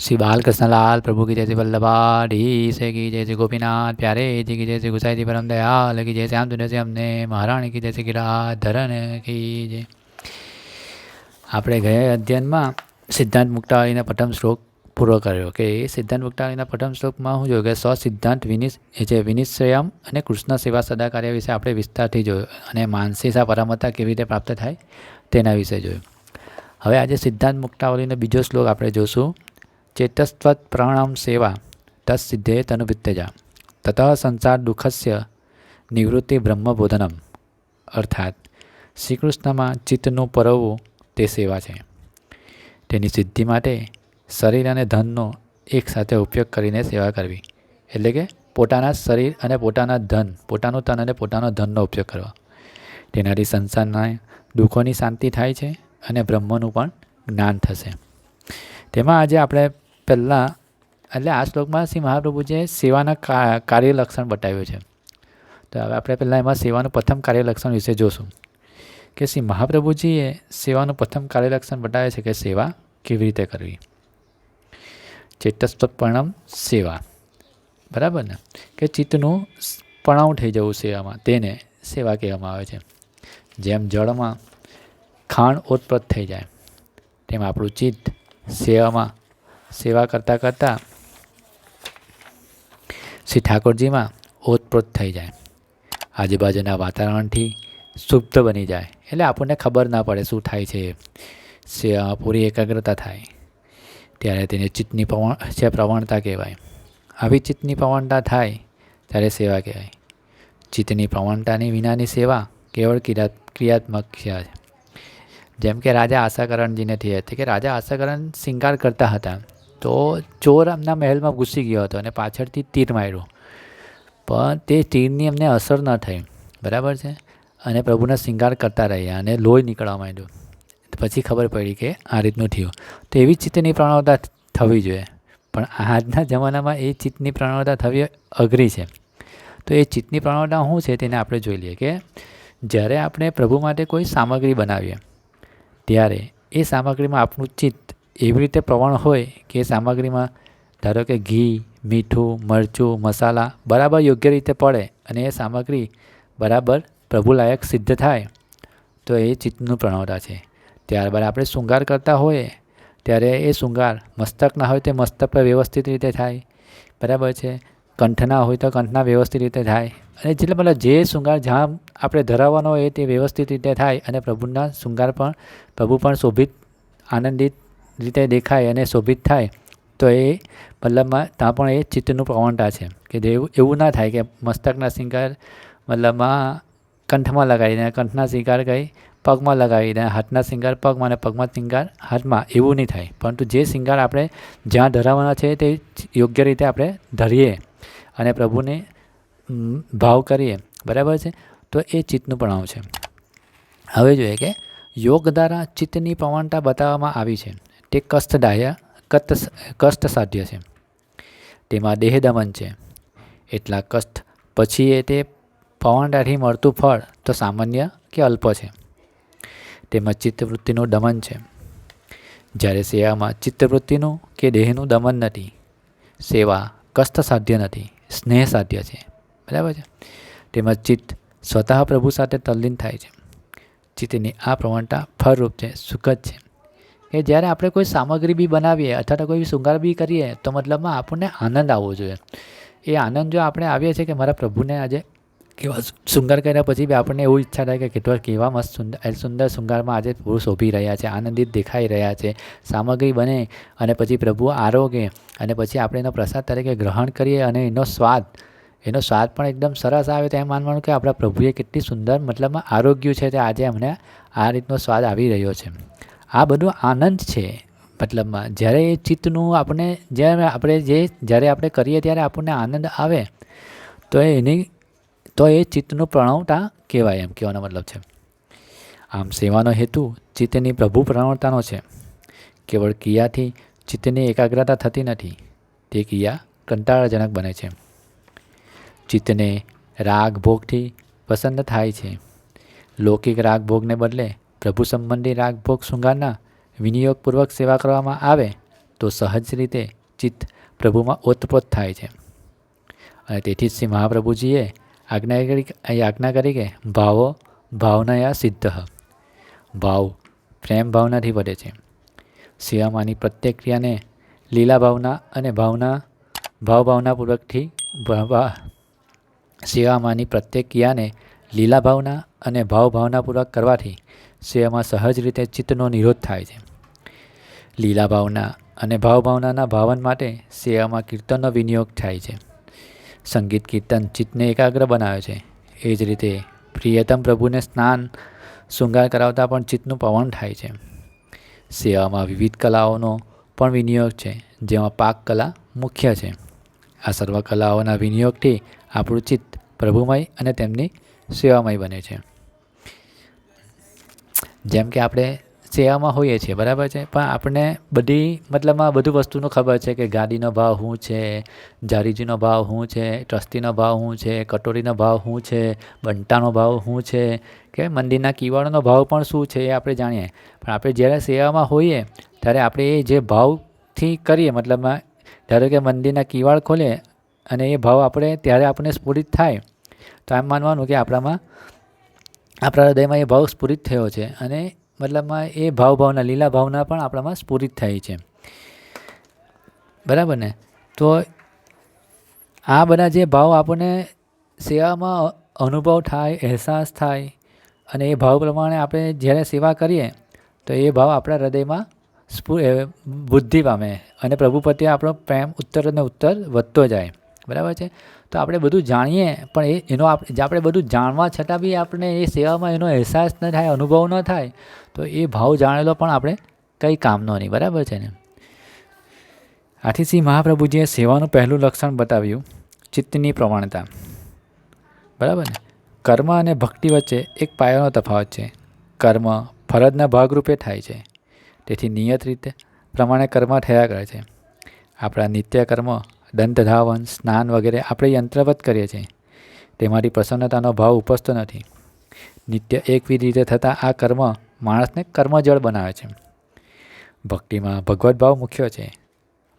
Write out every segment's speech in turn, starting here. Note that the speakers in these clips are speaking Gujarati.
શ્રી બાલકૃષ્ણલાલ પ્રભુ કી જય શ્રી વલ્લભા ઢીસે કી જય શ્રી ગોપીનાથ પ્યારે, જી કી જય શ્રી ગુસાઈજી પરમ દયાલ કી જય શ્યામ છે અમને, મહારાણી કી જય શ્રી ગિરાધરન કી જય. આપણે ગયા અધ્યયનમાં સિદ્ધાંત મુક્તાવળીના પ્રથમ શ્લોક પૂરો કર્યો કે એ સિદ્ધાંત મુક્તાવલીના પ્રથમ શ્લોકમાં શું જોયું કે સ્વ સિદ્ધાંત વિનિશ એ છે વિનિશ્ચયમ અને કૃષ્ણ સેવા સદાકાર્ય વિશે આપણે વિસ્તારથી જોયું અને માનસીસા પરમતા કેવી રીતે પ્રાપ્ત થાય તેના વિશે જોયું. હવે આજે સિદ્ધાંત મુક્તાવલીનો બીજો શ્લોક આપણે જોશું. પ્રણામ સેવા તસ સિદ્ધે તનુવિત્તજા તત સંસાર દુઃખસ્ય નિવૃત્તિ બ્રહ્મબોધનમ અર્થાત શ્રીકૃષ્ણમાં ચિત્તનું પરવવું તે સેવા છે તેની સિદ્ધિ માટે શરીર અને ધનનો એકસાથે ઉપયોગ કરીને સેવા કરવી। એટલે કે પોતાના શરીર અને પોતાના ધન, પોતાનું તન અને પોતાનો ધનનો ઉપયોગ કરવો। તેનાથી સંસારના દુઃખોની શાંતિ થાય છે અને બ્રહ્મનું પણ જ્ઞાન થશે। તેમાં આજે આપણે પહેલાં, એટલે આ શ્લોકમાં શ્રી મહાપ્રભુજીએ સેવાના કાર્ય લક્ષણ બતાવ્યું છે. તો હવે આપણે પહેલાં એમાં સેવાનું પ્રથમ કાર્યલક્ષણ વિશે જોશું. કે શ્રી મહાપ્રભુજીએ સેવાનું પ્રથમ કાર્યલક્ષણ બતાવે છે કે સેવા કેવી રીતે કરવી. ચેતસ્વપર્ણમ સેવા. બરાબર ને? કે ચિત્તનું પણાવ થઈ જવું સેવામાં, તેને સેવા કહેવામાં આવે છે. જેમ જળમાં ખાણ ઉત્પત્ત થઈ જાય, તેમ આપણું ચિત્ત સેવામાં સેવા કરતાં કરતાં શ્રી ઠાકોરજીમાં ઓતપ્રોત થઈ જાય. આજુબાજુના વાતાવરણથી સુપ્ત બની જાય. એટલે આપણને ખબર ના પડે શું થાય છે. પૂરી એકાગ્રતા થાય. ત્યારે તેને ચિત્તની પ્રવણ, છે પ્રવણતા કહેવાય. આવી ચિત્તની પ્રવણતા થાય ત્યારે સેવા કહેવાય. ચિત્તની પ્રવણતાની વિનાની સેવા કેવળ ક્રિયા, ક્રિયાત્મક છે. જેમ કે રાજા આશાકરણજીને થઈ હતી કે રાજા આશાકરણ શિંગાર કરતા હતા. તો ચોર એમના મહેલમાં ઘૂસી ગયો હતો અને પાછળથી તીર માર્યું. પણ તે તીરની એમને અસર ન થઈ. બરાબર છે? અને પ્રભુના શિંગાર કરતા રહ્યા અને લોહી નીકળવા માંડ્યું. પછી ખબર પડી કે આ રીતનું થયું. તો એવી ચિત્તની પ્રણવતા થવી જોઈએ. પણ આજના જમાનામાં એ ચિત્તની પ્રણવતા થવી અઘરી છે. તો એ ચિત્તની પ્રણવતા શું છે તેને આપણે જોઈ લઈએ કે જ્યારે આપણે પ્રભુ માટે કોઈ સામગ્રી બનાવીએ, ત્યારે એ સામગ્રીમાં આપણું ચિત્ત એવી રીતે પ્રવણ હોય કે સામગ્રીમાં ધારો કે ઘી, મીઠું, મરચું, મસાલા બરાબર યોગ્ય રીતે પડે અને એ સામગ્રી બરાબર પ્રભુલાયક સિદ્ધ થાય, તો એ ચિત્તનું પ્રણવતા છે. ત્યારબાદ આપણે શૃંગાર કરતા હોઈએ, ત્યારે એ શૃંગાર મસ્તકના હોય તે મસ્તક પર વ્યવસ્થિત રીતે થાય. બરાબર છે? કંઠના હોય તો કંઠના વ્યવસ્થિત રીતે થાય. અને જેટલે મતલબ જે શૃંગાર જ્યાં આપણે ધરાવવાનો હોય તે વ્યવસ્થિત રીતે થાય અને પ્રભુના શૃંગાર પણ, પ્રભુ પણ શોભિત, આનંદિત રીતે દેખાય અને શોભિત થાય, તો એ મતલબમાં ત્યાં પણ એ ચિત્તનું પ્રવણતા છે કે એવું ના થાય કે મસ્તકના શિંગાર મતલબમાં કંઠમાં લગાવીને કંઠના શિંગાર કંઈ પગમાં લગાવીને હાથના શિંગાર પગમાં અને પગમાં શિંગાર હાથમાં, એવું નહીં થાય. પરંતુ જે શિંગાર આપણે જ્યાં ધરાવવાના છે તે યોગ્ય રીતે આપણે ધરીએ અને પ્રભુને ભાવ કરીએ. બરાબર છે? તો એ ચિત્તનું પ્રણામ છે. હવે જોઈએ કે યોગ દ્વારા ચિત્તની પ્રવણતા બતાવવામાં આવી છે. તે કષ્ટદાય કષ્ટ કષ્ટ સાધ્ય છે. તેમાં દેહ દમન છે. એટલા કષ્ટ પછી એ તે પવનડાથી મળતું ફળ તો સામાન્ય કે અલ્પ છે. તેમાં ચિત્તવૃત્તિનું દમન છે. જ્યારે સેવામાં ચિત્તવૃત્તિનું કે દેહનું દમન નથી, સેવા કષ્ટ સાધ્ય નથી સ્નેહ સાધ્ય છે. બરાબર છે? તેમાં ચિત્ત સ્વતઃ પ્રભુ સાથે તલ્લીન થાય છે. ચિત્તની આ પ્રવણતા ફળરૂપ છે, સુખદ છે. કે જ્યારે આપણે કોઈ સામગ્રી બી બનાવીએ અથવા તો કોઈ શૃંગાર બી કરીએ, તો મતલબમાં આપણને આનંદ આવવો જોઈએ. એ આનંદ જો આપણે આવીએ છીએ કે મારા પ્રભુને આજે કેવા શૃંગાર કર્યા પછી બી આપણને એવું ઈચ્છા થાય કે કેટલા કેવા મસ્ત સુંદર સુંદર શૃંગારમાં આજે પ્રભુ શોભી રહ્યા છે, આનંદિત દેખાઈ રહ્યા છે, સામગ્રી બને અને પછી પ્રભુ આરોગે અને પછી આપણે એનો પ્રસાદ તરીકે ગ્રહણ કરીએ અને એનો સ્વાદ એનો સ્વાદ પણ એકદમ સરસ આવે તો એમ માનવાનું કે આપણા પ્રભુએ કેટલી સુંદર મતલબમાં આરોગ્ય છે, તે આજે અમને આ રીતનો સ્વાદ આવી રહ્યો છે. આ બધો આનંદ છે. મતલબમાં જ્યારે એ ચિત્તનું આપણે જ્યારે આપણે જે, જ્યારે આપણે કરીએ ત્યારે આપણને આનંદ આવે, તો એની, તો એ ચિત્તનું પ્રણવતા કહેવાય એમ કહેવાનો મતલબ છે. આમ સેવાનો હેતુ ચિત્તની પ્રભુ પ્રણવતાનો છે. કેવળ ક્રિયાથી ચિત્તની એકાગ્રતા થતી નથી, તે ક્રિયા કંટાળાજનક બને છે. ચિત્તને રાગ ભોગથી પસંદ થાય છે. લૌકિક રાગ ભોગને બદલે પ્રભુ સંબંધી રાગભોગ શૃંગારના વિનિયોગપૂર્વક સેવા કરવામાં આવે, તો સહજ રીતે ચિત્ત પ્રભુમાં ઓતપ્રોત થાય છે. અને તેથી જ શ્રી મહાપ્રભુજીએ આજ્ઞા આજ્ઞા કરી કે, ભાવો ભાવનયા સિદ્ધ. ભાવ પ્રેમ ભાવનાથી વધે છે. સેવામાંની પ્રત્યેક ક્રિયાને લીલા ભાવના અને ભાવના, ભાવ ભાવનાપૂર્વકથી સેવામાંની પ્રત્યેક ક્રિયાને લીલા ભાવના અને ભાવ ભાવનાપૂર્વક સેવામાં સહજ રીતે ચિત્તનો નિરોધ થાય છે. લીલા ભાવના અને ભાવભાવનાના ભાવન માટે સેવામાં કીર્તનનો વિનિયોગ થાય છે. સંગીત કીર્તન ચિત્તને એકાગ્ર બનાવે છે. એ જ રીતે પ્રિયતમ પ્રભુને સ્નાન, શૃંગાર કરાવતા પણ ચિત્તનું પવન થાય છે. સેવામાં વિવિધ કલાઓનો પણ વિનિયોગ છે, જેમાં પાક કલા મુખ્ય છે. આ સર્વ કલાઓના વિનિયોગથી આપણું ચિત્ત પ્રભુમય અને તેમની સેવામય બને છે. જેમ કે આપણે સેવામાં હોઈએ છીએ, બરાબર છે? પણ આપણને બધી મતલબમાં બધું વસ્તુનું ખબર છે કે ગાડીનો ભાવ શું છે, જારીજીનો ભાવ શું છે, ટ્રસ્ટીનો ભાવ શું છે, કટોરીનો ભાવ શું છે, બંટાનો ભાવ શું છે, કે મંદિરના કિવાડોનો ભાવ પણ શું છે એ આપણે જાણીએ. પણ આપણે જ્યારે સેવામાં હોઈએ, ત્યારે આપણે એ જે ભાવથી કરીએ મતલબમાં ધારો કે મંદિરના કિવાડ ખોલે અને એ ભાવ આપણે, ત્યારે આપણને સ્ફુરિત થાય. તો એમ માનવાનું કે આપણામાં આપણા હૃદયમાં એ ભાવ સ્ફુરિત થયો છે અને મતલબમાં એ ભાવ ભાવના લીલા ભાવના પણ આપણામાં સ્ફુરિત થાય છે. બરાબર ને? તો આ બધા જે ભાવ આપણને સેવામાં અનુભવ થાય, અહેસાસ થાય અને એ ભાવ પ્રમાણે આપણે જ્યારે સેવા કરીએ, તો એ ભાવ આપણા હૃદયમાં સ્ફુ બુદ્ધિ પામે અને પ્રભુ પ્રત્યે આપણો પ્રેમ ઉત્તર અને ઉત્તર વધતો જાય. બરાબર છે? તો આપણે બધું જાણીએ, પણ એ એનો જે આપણે બધું જાણવા છતાં બી આપણે એ સેવામાં એનો અહેસાસ ન થાય, અનુભવ ન થાય, તો એ ભાવ જાણેલો પણ આપણે કંઈ કામનો નહીં. બરાબર છે ને? આથી શ્રી મહાપ્રભુજીએ સેવાનું પહેલું લક્ષણ બતાવ્યું, ચિત્તની પ્રમાણતા બરાબર ને? કર્મ અને ભક્તિ વચ્ચે એક પાયાનો તફાવત છે. કર્મ ફરજના ભાગરૂપે થાય છે. તેથી નિયત રીતે પ્રમાણે કર્મ થયા કરે છે. આપણા નિત્ય કર્મ દંત ધાવન સ્નાન વગેરે આપણે યંત્રવત કરીએ છીએ. તેમાંથી પ્રસન્નતાનો ભાવ ઉપજતો નથી. નિત્ય એકવિધ રીતે થતા આ કર્મ માણસને કર્મજળ બનાવે છે. ભક્તિમાં ભગવદ્ ભાવ મુખ્ય છે.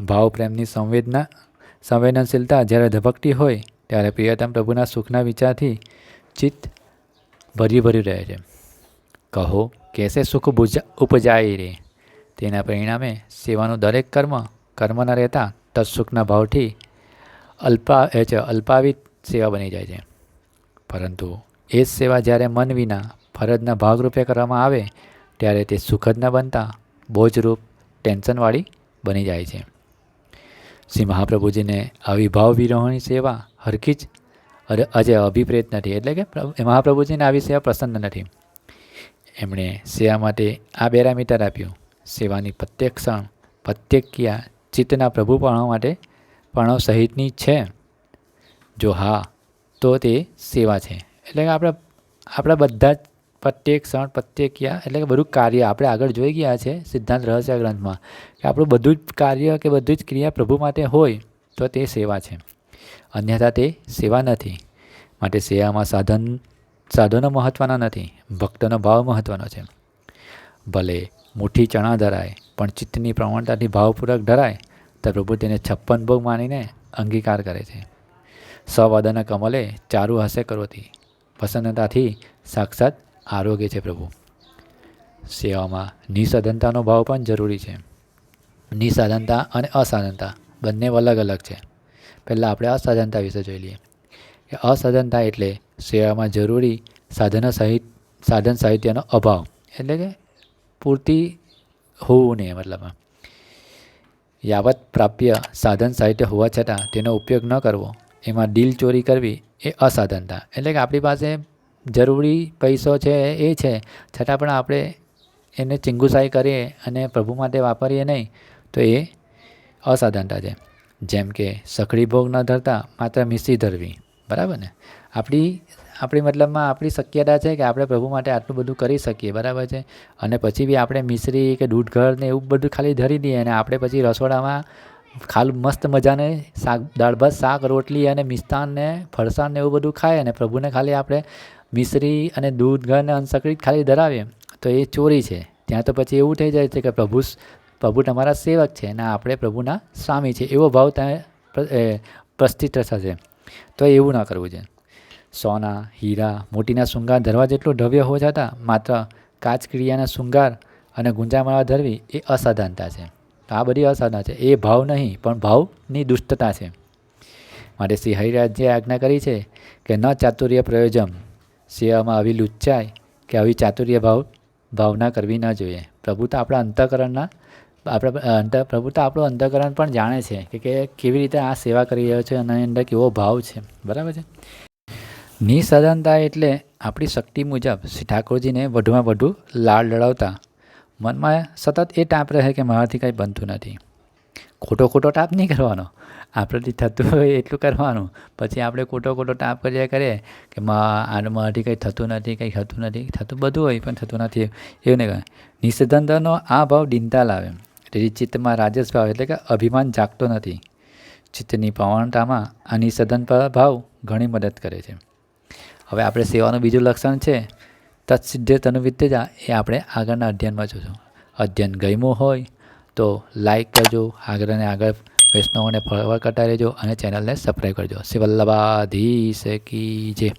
ભાવ પ્રેમની સંવેદના, સંવેદનશીલતા જ્યારે ધબકતી હોય, ત્યારે પ્રિયતમ પ્રભુના સુખના વિચારથી ચિત્ત ભર્યું ભર્યું રહે છે. કહો, કેસે સુખ ઉપજાય રે? તેના પરિણામે સેવાનું દરેક કર્મ કર્મના રહેતા તત્સુખના ભાવથી અલ્પા એ છે, અલ્પાવિત સેવા બની જાય છે. પરંતુ એ જ સેવા જ્યારે મન વિના ફરજના ભાગરૂપે કરવામાં આવે, ત્યારે તે સુખદ ન બનતા બોજરૂપ ટેન્શનવાળી બની જાય છે. શ્રી મહાપ્રભુજીને આવી ભાવ વિરોહની સેવા હરખી જ અરે અજય અભિપ્રેત નથી. એટલે કે પ્રભુ- મહાપ્રભુજીને આવી સેવા પ્રસન્ન નથી. એમણે સેવા માટે આ બેરામીટર આપ્યું. સેવાની પ્રત્યેક ક્ષણ પ્રત્યેક ચિત્તના પ્રભુપણો માટે પણો સહિતની છે. જો હા, તો તે સેવા છે. એટલે કે આપણે આપણા બધા જ પ્રત્યેક ક્ષણ, પ્રત્યેક ક્રિયા, એટલે કે બધું કાર્ય આપણે આગળ જોઈ ગયા છે સિદ્ધાંત રહસ્ય ગ્રંથમાં, કે આપણું બધું જ કાર્ય કે બધી જ ક્રિયા પ્રભુ માટે હોય, તો તે સેવા છે. અન્યથા તે સેવા નથી. માટે સેવામાં સાધન સાધનો મહત્ત્વના નથી. ભક્તનો ભાવ મહત્ત્વનો છે. ભલે મુઠ્ઠી ચણા ધરાય પણ ચિત્તની પ્રવણતાથી ભાવપૂર્વક ધરાય તો પ્રભુ તેને છપ્પન ભોગ માનીને અંગીકાર કરે છે. સવદન કમલે ચારુ હસે કરોતી. પ્રસન્નતાથી સાક્ષાત આરોગ્ય છે પ્રભુ. સેવામાં નિસાધનતાનો ભાવ પણ જરૂરી છે. નિસાધનતા અને અસાધનતા બંને અલગ અલગ છે. પહેલાં આપણે અસાધનતા વિશે જોઈ લઈએ. કે અસાધનતા એટલે સેવામાં જરૂરી સાધનો સહિત, સાધન સાહિત્યનો અભાવ. એટલે કે પૂરતી હોવું નહીં મતલબમાં યાવત પ્રાપ્ય સાધન સાહિત્ય હોવા છતાં તેનો ઉપયોગ ન કરવો, એમાં દિલ ચોરી કરવી એ અસાધનતા. એટલે કે આપણી પાસે જરૂરી પૈસો છે એ છે, છતાં પણ આપણે એને ચિંગુસાઈ કરીએ અને પ્રભુ માટે વાપરીએ નહીં, તો એ અસાધનતા છે. જેમ કે સખડી ભોગ ન ધરતા માત્ર મિસી ધરવી. બરાબર ને? આપણી આપણી મતલબમાં આપણી શક્યતા છે કે આપણે પ્રભુ માટે આટલું બધું કરી શકીએ, બરાબર છે? અને પછી બી આપણે મિશ્રી કે દૂધ ઘર ને એવું બધું ખાલી ધરી દઈએ અને આપણે પછી રસોડામાં ખાલી મસ્ત મજાને શાક, દાળ ભાત, શાક, રોટલી અને મિષ્ટાન ને ફરસાણ ને એવું બધું ખાય અને પ્રભુને ખાલી આપણે મિશ્રી અને દૂધ ઘર ને અંશકડી ખાલી ધરાવીએ, તો એ ચોરી છે. ત્યાં તો પછી એવું થઈ જાય છે કે પ્રભુ પ્રભુ તમારા સેવક છે અને આપણે પ્રભુના સ્વામી છે એવો ભાવ ત્યાં પ્રસ્થિત થશે તો એવું ન કરવું છે સોના, હીરા, મોતીના શૃંગાર ધરવા જેટલું દ્રવ્ય હોવા છતાં માત્ર કાચ ક્રિયાના શૃંગાર અને ગુંજામાળા ધરવી એ અસાધારણતા છે. તો આ બધી અસાધારણ છે. એ ભાવ નહીં, પણ ભાવની દુષ્ટતા છે. માટે શ્રી હરિરાજે આજ્ઞા કરી છે કે ન ચાતુર્ય પ્રયોજન સેવામાં આવી લુચ્ચાય કે આવી ચાતુર્ય ભાવ, ભાવના કરવી ન જોઈએ. પ્રભુ તો આપણા અંતઃકરણના, આપણા અંત, પ્રભુ તો આપણું અંતઃકરણ પણ જાણે છે કે કેવી રીતે આ સેવા કરી રહ્યો છે અને અંદર કેવો ભાવ છે. બરાબર છે? નિસદનતા એટલે આપણી શક્તિ મુજબ શ્રી ઠાકોરજીને વધુમાં વધુ લાળ લડાવતા. મનમાં સતત એ ટાપ રહે કે મારાથી કંઈ બનતું નથી. ખોટો ખોટો ટાપ નહીં કરવાનો. આપણેથી થતું હોય એટલું કરવાનું. પછી આપણે ખોટો ખોટો ટાપ કર્યા કરીએ કે આનું મારાથી કંઈ થતું નથી, કંઈ થતું નથી. થતું બધું હોય પણ થતું નથી. એવું નહીં નિષેધનતાનો આ ભાવ દિનતા લાવે તેથી ચિત્તમાં રાજસ ભાવ એટલે કે અભિમાન જાગતો નથી. ચિત્તની પવનતામાં આ નિષેધન ભાવ ઘણી મદદ કરે છે. હવે આપણે સેવાનું બીજું લક્ષણ છે, તત્સિદ્ધ તનુવિદ્યતા એ આપણે આગળના અધ્યયનમાં જોશું. અધ્યયન ગમ્યું હોય તો લાઈક કરજો, આગળ અને આગળ વૈષ્ણવોને ફળવળ કરતા રહેજો અને ચેનલને સબસ્ક્રાઈબ કરજો. શ્રી વલ્લભાધીશ કી જય.